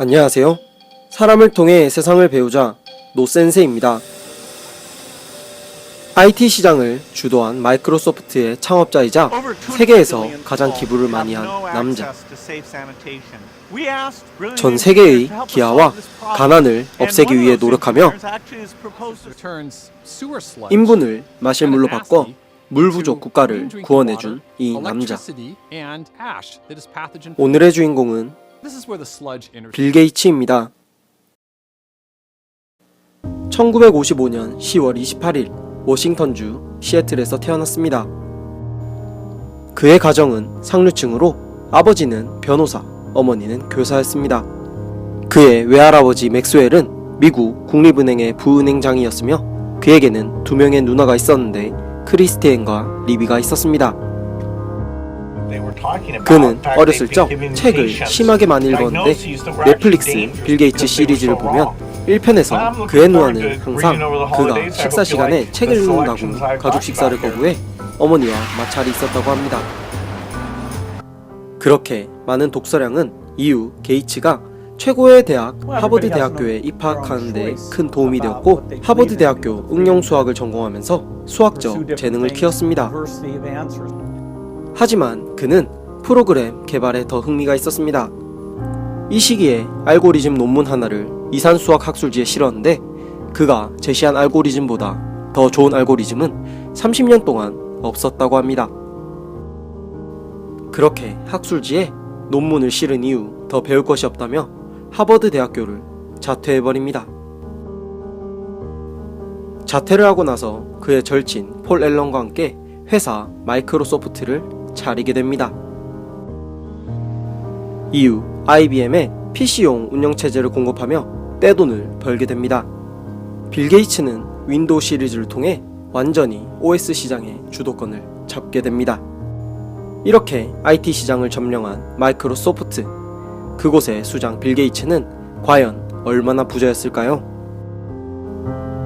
안녕하세요. 사람을 통해 세상을 배우자 노센세입니다. IT 시장을 주도한 마이크로소프트의 창업자이자 세계에서 가장 기부를 많이 한 남자. 전 세계의 기아와 가난을 없애기 위해 노력하며 인분을 마실 물로 바꿔 물 부족 국가를 구원해준 이 남자. 오늘의 주인공은 빌 게이츠입니다. 1955년 10월 28일 워싱턴주 시애틀에서 태어났습니다. 그의 가정은 상류층으로 아버지는 변호사, 어머니는 교사였습니다. 그의 외할아버지 맥스웰은 미국 국립은행의 부은행장이었으며 그에게는 두 명의 누나가 있었는데 크리스티엔과 리비가 있었습니다. 그는 어렸을 적 책을 심하게 많이 읽었는데 넷플릭스 빌 게이츠 시리즈를 보면 1편에서 그의 누나는 항상 그가 식사 시간에 책을 읽는다고 가족 식사를 거부해 어머니와 마찰이 있었다고 합니다. 그렇게 많은 독서량은 이후 게이츠가 최고의 대학 하버드 대학교에 입학하는 데 큰 도움이 되었고 하버드 대학교 응용 수학을 전공하면서 수학적 재능을 키웠습니다. 하지만 그는 프로그램 개발에 더 흥미가 있었습니다. 이 시기에 알고리즘 논문 하나를 이산수학 학술지에 실었는데 그가 제시한 알고리즘보다 더 좋은 알고리즘은 30년 동안 없었다고 합니다. 그렇게 학술지에 논문을 실은 이후 더 배울 것이 없다며 하버드 대학교를 자퇴해버립니다. 자퇴를 하고 나서 그의 절친 폴 앨런과 함께 회사 마이크로소프트를 차리게 됩니다. 이후 IBM에 PC용 운영체제를 공급하며 떼돈을 벌게 됩니다. 빌 게이츠는 윈도우 시리즈를 통해 완전히 OS 시장의 주도권을 잡게 됩니다. 이렇게 IT 시장을 점령한 마이크로소프트. 그곳의 수장 빌 게이츠는 과연 얼마나 부자였을까요?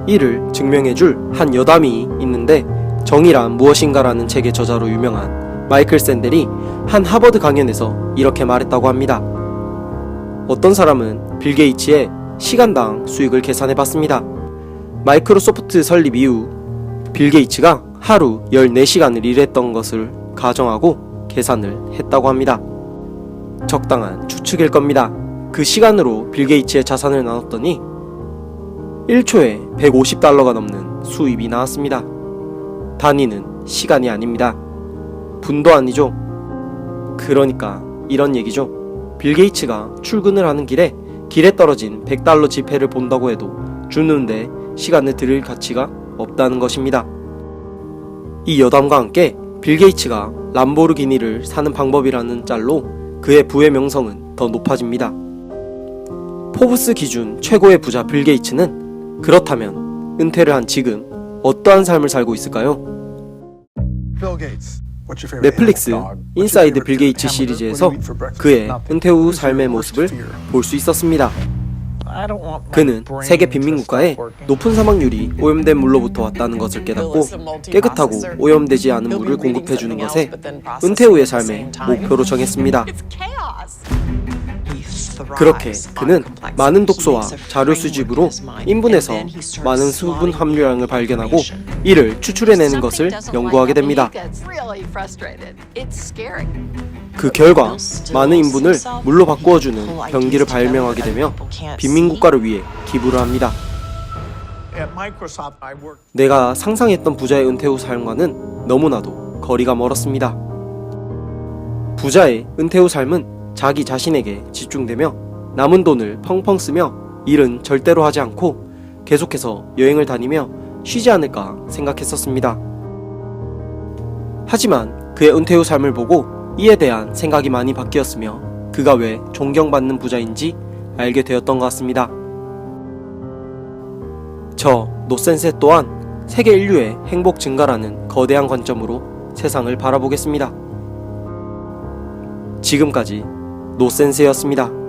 이를 증명해줄 한 여담이 있는데 정의란 무엇인가라는 책의 저자로 유명한 마이클 샌델이 한 하버드 강연에서 이렇게 말했다고 합니다. 어떤 사람은 빌 게이츠의 시간당 수익을 계산해 봤습니다. 마이크로소프트 설립 이후 빌 게이츠가 하루 14시간을 일했던 것을 가정하고 계산을 했다고 합니다. 적당한 추측일 겁니다. 그 시간으로 빌 게이츠의 자산을 나눴더니 1초에 150달러가 넘는 수입이 나왔습니다. 단위는 시간이 아닙니다. 분도 아니죠. 그러니까 이런 얘기죠. 빌 게이츠가 출근을 하는 길에 길에 떨어진 100달러 지폐를 본다고 해도 주는데 시간을 들일 가치가 없다는 것입니다. 이 여담과 함께 빌 게이츠가 람보르기니를 사는 방법이라는 짤로 그의 부의 명성은 더 높아집니다. 포브스 기준 최고의 부자 빌 게이츠는 그렇다면 은퇴를 한 지금 어떠한 삶을 살고 있을까요? 넷플릭스 인사이드 빌 게이츠 시리즈에서 그의 은퇴 후 삶의 모습을 볼 수 있었습니다. 그는 세계 빈민국가에 높은 사망률이 오염된 물로부터 왔다는 것을 깨닫고 깨끗하고 오염되지 않은 물을 공급해주는 것에 은퇴 후의 삶의 목표로 정했습니다. 그렇게 그는 많은 독서와 자료 수집으로 인분에서 많은 수분 함유량을 발견하고 이를 추출해내는 것을 연구하게 됩니다. 그 결과 많은 인분을 물로 바꾸어주는 병기를 발명하게 되며 빈민국가를 위해 기부를 합니다. 내가 상상했던 부자의 은퇴 후 삶과는 너무나도 거리가 멀었습니다. 부자의 은퇴 후 삶은 자기 자신에게 집중되며 남은 돈을 펑펑 쓰며 일은 절대로 하지 않고 계속해서 여행을 다니며 쉬지 않을까 생각했었습니다. 하지만 그의 은퇴 후 삶을 보고 이에 대한 생각이 많이 바뀌었으며 그가 왜 존경받는 부자인지 알게 되었던 것 같습니다. 저 노센세 또한 세계 인류의 행복 증가라는 거대한 관점으로 세상을 바라보겠습니다. 지금까지 노센세였습니다.